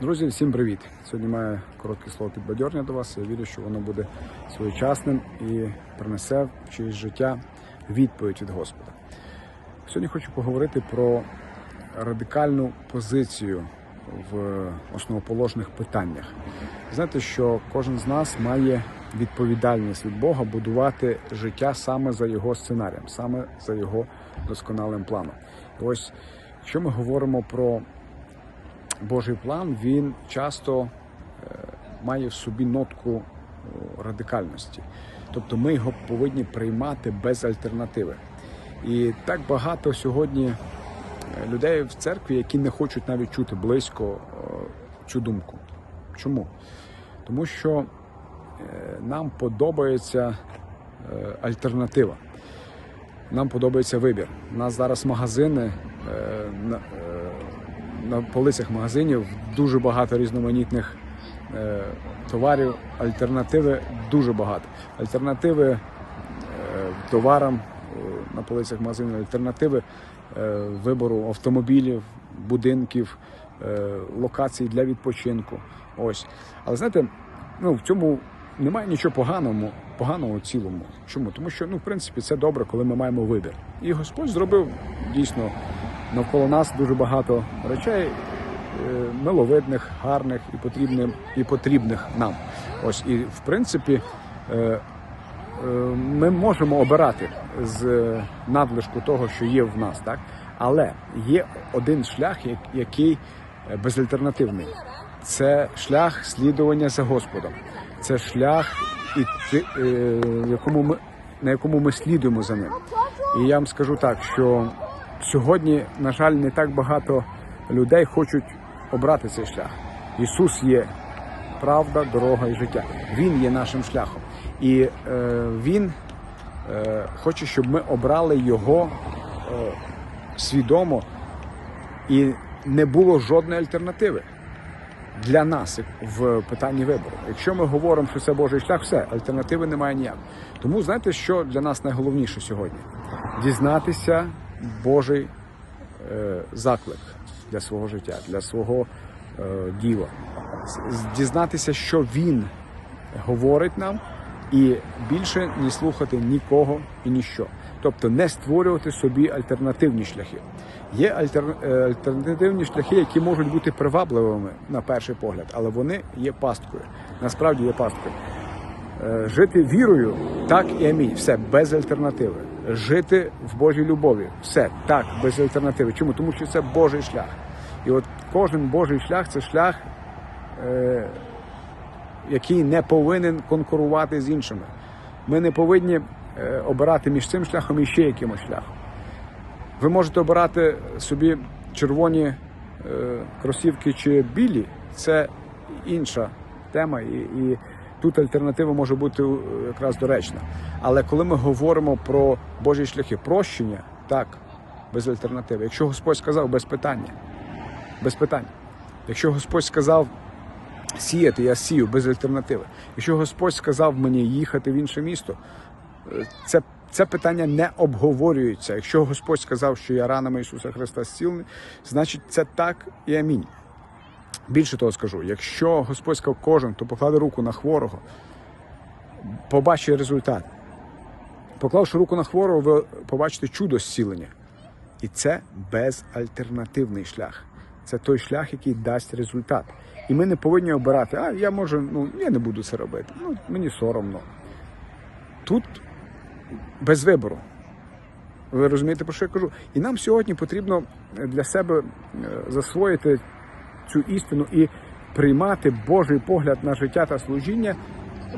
Друзі, всім привіт! Сьогодні маю коротке слово підбадьорення до вас. Я вірю, що воно буде своєчасним і принесе в чиєсь життя відповідь від Господа. Сьогодні хочу поговорити про радикальну позицію в основоположних питаннях. Знаєте, що кожен з нас має відповідальність від Бога будувати життя саме за його сценарієм, саме за його досконалим планом. І ось, якщо ми говоримо про Божий план він часто е, має в собі нотку радикальності. Тобто ми його повинні приймати без альтернативи. І так багато сьогодні е, людей в церкві, які не хочуть навіть чути близько е, цю думку. Чому? Тому що е, нам подобається е, альтернатива. Нам подобається вибір. У нас зараз магазини е, на, полицях магазинів дуже багато різноманітних е, товарів. Альтернативи дуже багато. Альтернативи е, товарам е, на полицях магазинів, альтернативи е, вибору автомобілів, будинків, е, локацій для відпочинку. Ось. Але знаєте, ну, в цьому немає нічого поганого, поганого у цілому. Чому? Тому що ну, в принципі це добре, коли ми маємо вибір. І Господь зробив дійсно навколо нас дуже багато речей е, миловидних, гарних і потрібних, і потрібних нам. Ось і в принципі. е, е, Ми можемо обирати з надлишку того, що є в нас, так але є один шлях, який безальтернативний. Це шлях слідування за Господом. Це шлях, на якому ми слідуємо за ним. І я вам скажу так, що сьогодні, на жаль, не так багато людей хочуть обрати цей шлях. Ісус є правда, дорога і життя. Він є нашим шляхом. І е, Він е, хоче, щоб ми обрали його е, свідомо і не було жодної альтернативи для нас в питанні вибору. Якщо ми говоримо, що це Божий шлях, все, альтернативи немає ніякої. Тому знаєте, що для нас найголовніше сьогодні? Дізнатися Божий е, заклик для свого життя, для свого е, діла. Дізнатися, що він говорить нам, і більше не слухати нікого і ніщо. Тобто не створювати собі альтернативні шляхи. Є е, альтернативні шляхи, які можуть бути привабливими на перший погляд, але вони є пасткою. Насправді є пасткою. Жити вірою, так і амінь. Все без альтернативи. Жити в Божій любові, все так, без альтернативи. Чому? Тому що це Божий шлях. І от кожен Божий шлях це шлях, е, який не повинен конкурувати з іншими. Ми не повинні е, обирати між цим шляхом і ще якимось шляхом. Ви можете обирати собі червоні е, кросівки чи білі, це інша тема, і, і тут альтернатива може бути е, якраз доречна. Але коли ми говоримо про Божі шляхи прощення, так, без альтернативи. Якщо Господь сказав без питання, без питань. Якщо Господь сказав сіяти, я сію без альтернативи. Якщо Господь сказав мені їхати в інше місто, е, це, це питання не обговорюється. Якщо Господь сказав, що я ранами Ісуса Христа зцілений, значить це так і амінь. Більше того скажу, якщо Господь сказав кожен, хто покладе руку на хворого, побачить результат. Поклавши руку на хворого, ви побачите чудо зцілення. І це безальтернативний шлях. Це той шлях, який дасть результат. І ми не повинні обирати, а я можу, ну я не буду це робити. Ну, мені соромно. Тут без вибору. Ви розумієте, про що я кажу? І нам сьогодні потрібно для себе е, засвоїти цю істину і приймати Божий погляд на життя та служіння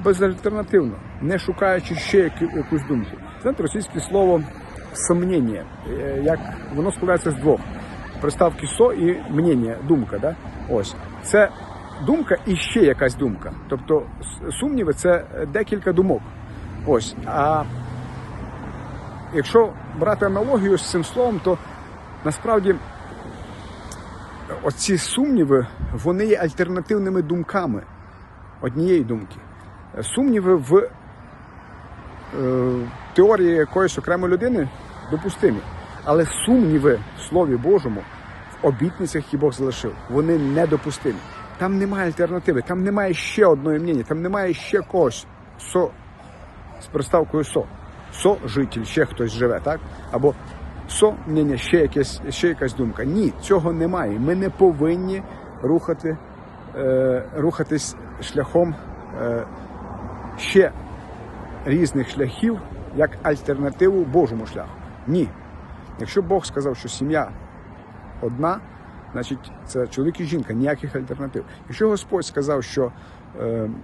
безальтернативно, не шукаючи ще яку- якусь думку. Знаєте, російське слово сомнення, е, як воно складається з двох приставки со і мнення, думка. Да? Ось це думка і ще якась думка. Тобто сумніви це декілька думок. Ось. А якщо брати аналогію з цим словом, то насправді оці сумніви вони є альтернативними думками однієї думки. Сумніви в е, теорії якоїсь окремої людини допустимі. Але сумніви в Слові Божому, в обітницях, які Бог залишив, вони недопустимі. Там немає альтернативи, там немає ще одної мнення, там немає ще когось со з приставкою со. Со житель, ще хтось живе, так? Або со мнення, ще якесь, ще якась думка. Ні, цього немає. Ми не повинні рухати, е, рухатись шляхом е, ще різних шляхів як альтернативу Божому шляху. Ні. Якщо Бог сказав, що сім'я одна, значить це чоловік і жінка, ніяких альтернатив. Якщо Господь сказав, що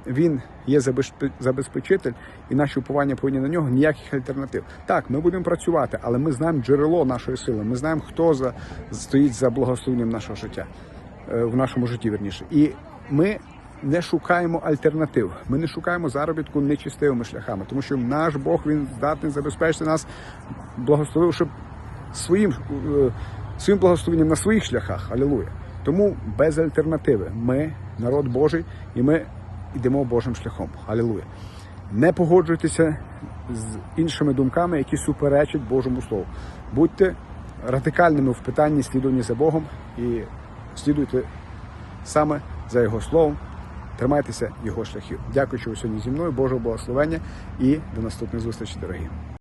Він є забезпе- забезпечитель, і наші уповання повинні на нього, ніяких альтернатив. Так, ми будемо працювати, але ми знаємо джерело нашої сили. Ми знаємо, хто за, стоїть за благословенням нашого життя, е, в нашому житті верніше. І ми не шукаємо альтернатив. Ми не шукаємо заробітку нечистивими шляхами, тому що наш Бог він здатний забезпечити нас, благословив, щоб своїм, е, своїм благословенням на своїх шляхах. Алілуя. Тому без альтернативи. Ми народ Божий, і ми йдемо Божим шляхом. Алілуя. Не погоджуйтеся з іншими думками, які суперечать Божому Слову. Будьте радикальними в питанні слідування за Богом і слідуйте саме за Його словом. Тримайтеся його шляхів. Дякую, що ви сьогодні зі мною. Божого благословення і до наступних зустрічей, дорогі.